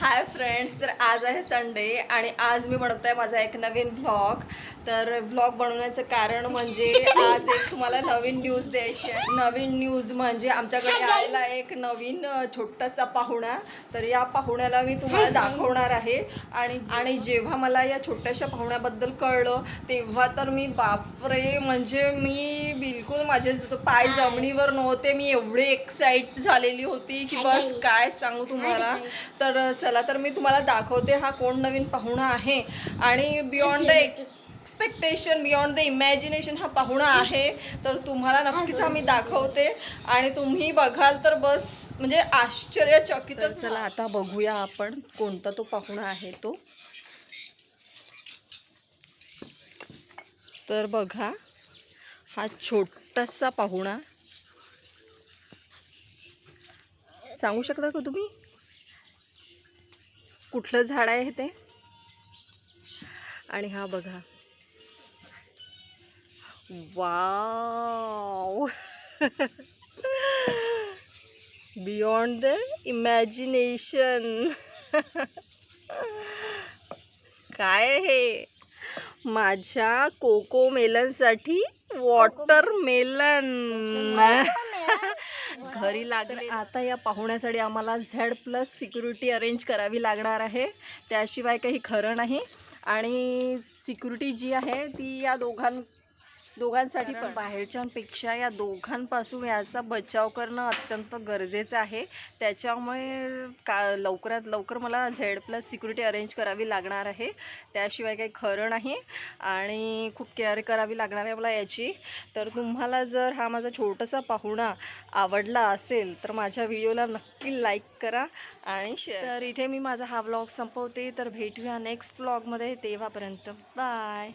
Hi friends तर आज आहे संडे आणि आज मी बनवत आहे माझा एक नवीन व्लॉग तर व्लॉग बनवण्याचं कारण म्हणजे आज एक तुम्हाला नवीन न्यूज द्यायची आहे. नवीन न्यूज म्हणजे आमच्याकडे आलेला एक नवीन छोटासा पाहुणा. तर या पाहुण्याला मी तुम्हाला दाखवणार आहे. आणि आणि जेव्हा मला या छोट्याशा पाहुण्याबद्दल कळलं तेव्हा तर मी बापरे म्हणजे मी बिलकुल माझे पाय जमिनीवर नव्हते. मी एवढे एक्साइट झालेली होती की बस काय सांगू तुम्हाला. तर चला तर मी तुम्हाला दाखवते हा कोण नवीन पाहुणा आहे. आणि beyond the expectation beyond the imagination हा पाहुणा आहे. तर तुम्हाला नक्कीच आम्ही दाखवते. आणि तुम्ही बघाल तर बस म्हणजे आश्चर्यचकित चला आता बघूया आपण कोणता तो पाहुणा आहे तो. तर बघा हा छोटासा पाहुणा. सांगू शकता का तुम्ही? कुठलं झाड आहे ते? आणि हा बघा. वाव! बियॉन्ड द इमॅजिनेशन काय हे? माझ्या कोको मेलनसाठी वॉटर मेलन. घरी लागले आता या पाहुण्यासाठी आम्हाला झेड प्लस सिक्युरिटी अरेंज करावी लागणार आहे. त्याशिवाय काही खरं नाही. आणि सिक्युरिटी जी आहे ती या दोघां दोघांसाठी पण. बाहेरच्यांपेक्षा या दोघांपासून याचा बचाव करणं अत्यंत गरजेचं आहे. त्याच्यामुळे का लवकरात लवकर मला झेड प्लस सिक्युरिटी अरेंज करावी लागणार आहे. त्याशिवाय काही खरं नाही आणि खूप केअर करावी लागणार आहे मला याची. तर तुम्हाला जर हा माझा छोटासा पाहुणा आवडला असेल तर माझ्या व्हिडिओला नक्की लाईक करा आणि शेअर तर इथे मी माझा हा व्लॉग संपवते. तर भेटूया नेक्स्ट व्लॉगमध्ये तेव्हापर्यंत. बाय.